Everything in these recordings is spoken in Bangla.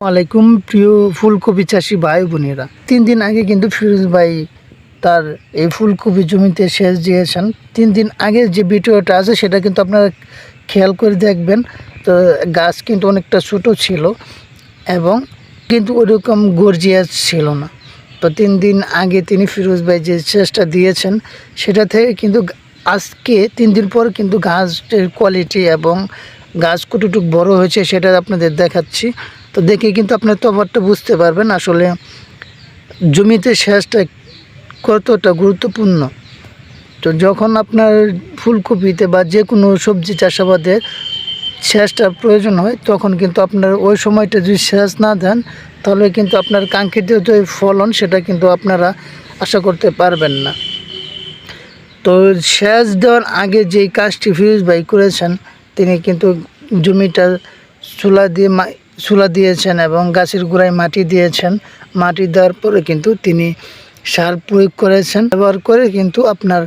আলাইকুম, প্রিয় ফুলকপি চাষি ভাই বোনেরা। তিন দিন আগে কিন্তু ফিরোজ ভাই তার এই ফুলকপি জমিতে সেচ দিয়েছেন। তিন দিন আগে যে ভিডিওটা আছে সেটা কিন্তু আপনারা খেয়াল করে দেখবেন। তো গাছ কিন্তু অনেকটা ছোট ছিল এবং কিন্তু ওরকম গর্জিয়াস ছিল না। তো তিন দিন আগে তিনি ফিরোজ ভাই যে সেচটা দিয়েছেন, সেটা থেকে কিন্তু আজকে তিন দিন পর কিন্তু গাছের কোয়ালিটি এবং গাছ কতটুকু বড় হয়েছে সেটা আপনাদের দেখাচ্ছি। তো দেখে কিন্তু আপনার তফাৎটা বুঝতে পারবেন আসলে জমিতে সেচটা কতটা গুরুত্বপূর্ণ। তো যখন আপনার ফুলকপিতে বা যে কোনো সবজি চাষাবাদে সেচটা প্রয়োজন হয়, তখন কিন্তু আপনার ওই সময়টা যদি সেচ না দেন, তাহলে কিন্তু আপনার কাঙ্ক্ষিত যে ফলন সেটা কিন্তু আপনারা আশা করতে পারবেন না। তো সেচ দেওয়ার আগে যেই কাজটি ফিরোজ ভাই করেছেন, তিনি কিন্তু জমিটা চুলা দিয়ে চুলা দিয়েছেন এবং গাছের গোড়ায় মাটি দিয়েছেন। মাটি দেওয়ার পরে কিন্তু তিনি সার প্রয়োগ করেছেন, ব্যবহার করে কিন্তু আপনার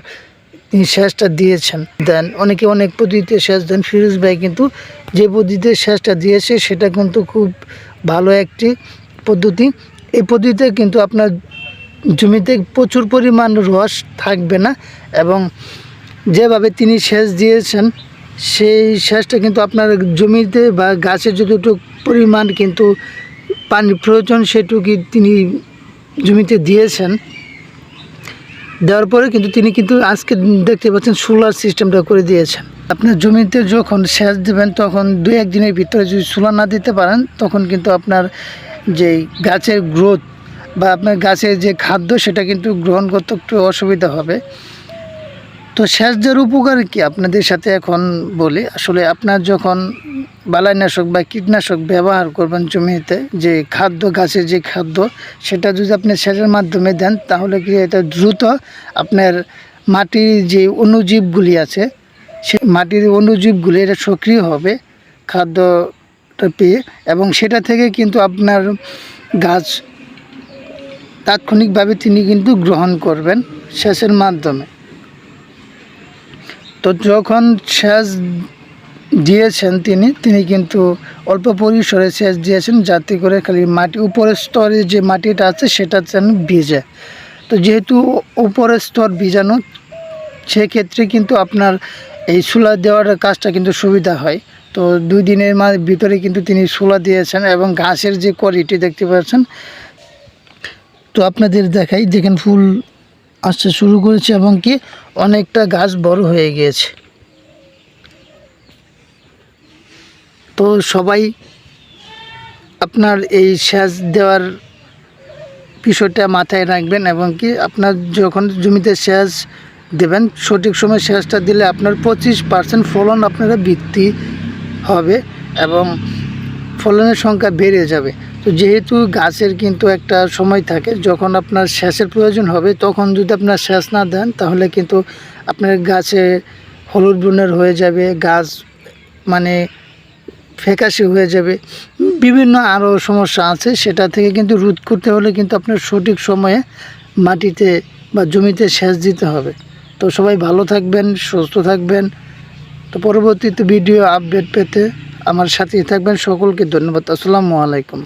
তিনি সেচটা দিয়েছেন। দেন অনেকে অনেক পদ্ধতিতে সেচ দেন। ফিরোজ ভাই কিন্তু যে পদ্ধতিতে সেচটা দিয়েছে, সেটা কিন্তু খুব ভালো একটি পদ্ধতি। এই পদ্ধতিতে কিন্তু আপনার জমিতে প্রচুর পরিমাণ রস থাকবে না এবং যেভাবে তিনি সেচ দিয়েছেন সেই সেচটা কিন্তু আপনার জমিতে বা গাছের যতটুকু পরিমাণ কিন্তু পানির প্রয়োজন সেটুকু তিনি জমিতে দিয়েছেন। দেওয়ার পরে কিন্তু তিনি কিন্তু আজকে দেখতে পাচ্ছেন সোলার সিস্টেমটা করে দিয়েছেন। আপনার জমিতে যখন সেচ দেবেন তখন দুই একদিনের ভিতরে যদি সোলার না দিতে পারেন তখন কিন্তু আপনার যেই গাছের গ্রোথ বা আপনার গাছের যে খাদ্য সেটা কিন্তু গ্রহণ করতে একটু অসুবিধা হবে। তো সেচ দেওয়ার উপকার কি? আপনাদের সাথে এখন বলি, আসলে আপনার যখন বালাইনাশক বা কীটনাশক ব্যবহার করবেন জমিতে, যে খাদ্য, গাছের যে খাদ্য, সেটা যদি আপনি সেচের মাধ্যমে দেন, তাহলে কি এটা দ্রুত আপনার মাটির যে অণুজীবগুলি আছে, সে মাটির অণুজীবগুলি এটা সক্রিয় হবে খাদ্যটা পেয়ে, এবং সেটা থেকে কিন্তু আপনার গাছ তাৎক্ষণিকভাবে তিনি কিন্তু গ্রহণ করবেন সেচের মাধ্যমে। তো যখন সেচ দিয়েছেন তিনি তিনি কিন্তু অল্প পরিসরে সেচ দিয়েছেন যাতে করে খালি মাটি, উপরের স্তরে যে মাটিটা আছে সেটা যেন ভিজে। তো যেহেতু উপরের স্তর ভিজানো, সেক্ষেত্রে কিন্তু আপনার এই সোলা দেওয়ার কাজটা কিন্তু সুবিধা হয়। তো দুই দিনের মা, ভিতরে কিন্তু তিনি সোলা দিয়েছেন এবং ঘাসের যে কোয়ালিটি দেখতে পাচ্ছেন। তো আপনাদের দেখাই, দেখেন ফুল আসতে শুরু করেছে এবং কি অনেকটা গাছ বড় হয়ে গিয়েছে। তো সবাই আপনার এই সেচ দেওয়ার বিষয়টা মাথায় রাখবেন এবং কি আপনার যখন জমিতে সেচ দেবেন, সঠিক সময় সেচটা দিলে আপনার পঁচিশ পার্সেন্ট ফলন আপনারা বৃদ্ধি হবে এবং ফলনের সংখ্যা বেড়ে যাবে। তো যেহেতু গাছের কিন্তু একটা সময় থাকে, যখন আপনার সেচের প্রয়োজন হবে, তখন যদি আপনার সেচ না দেন, তাহলে কিন্তু আপনার গাছে হলুদ বর্ণের হয়ে যাবে, গাছ মানে ফ্যাকাশে হয়ে যাবে। বিভিন্ন আরও সমস্যা আছে, সেটা থেকে কিন্তু রোধ করতে হলে কিন্তু আপনার সঠিক সময়ে মাটিতে বা জমিতে সেচ দিতে হবে। তো সবাই ভালো থাকবেন, সুস্থ থাকবেন। তো পরবর্তীতে ভিডিও আপডেট পেতে আমার সাথেই থাকবেন। সকলকে ধন্যবাদ। আসসালামু আলাইকুম।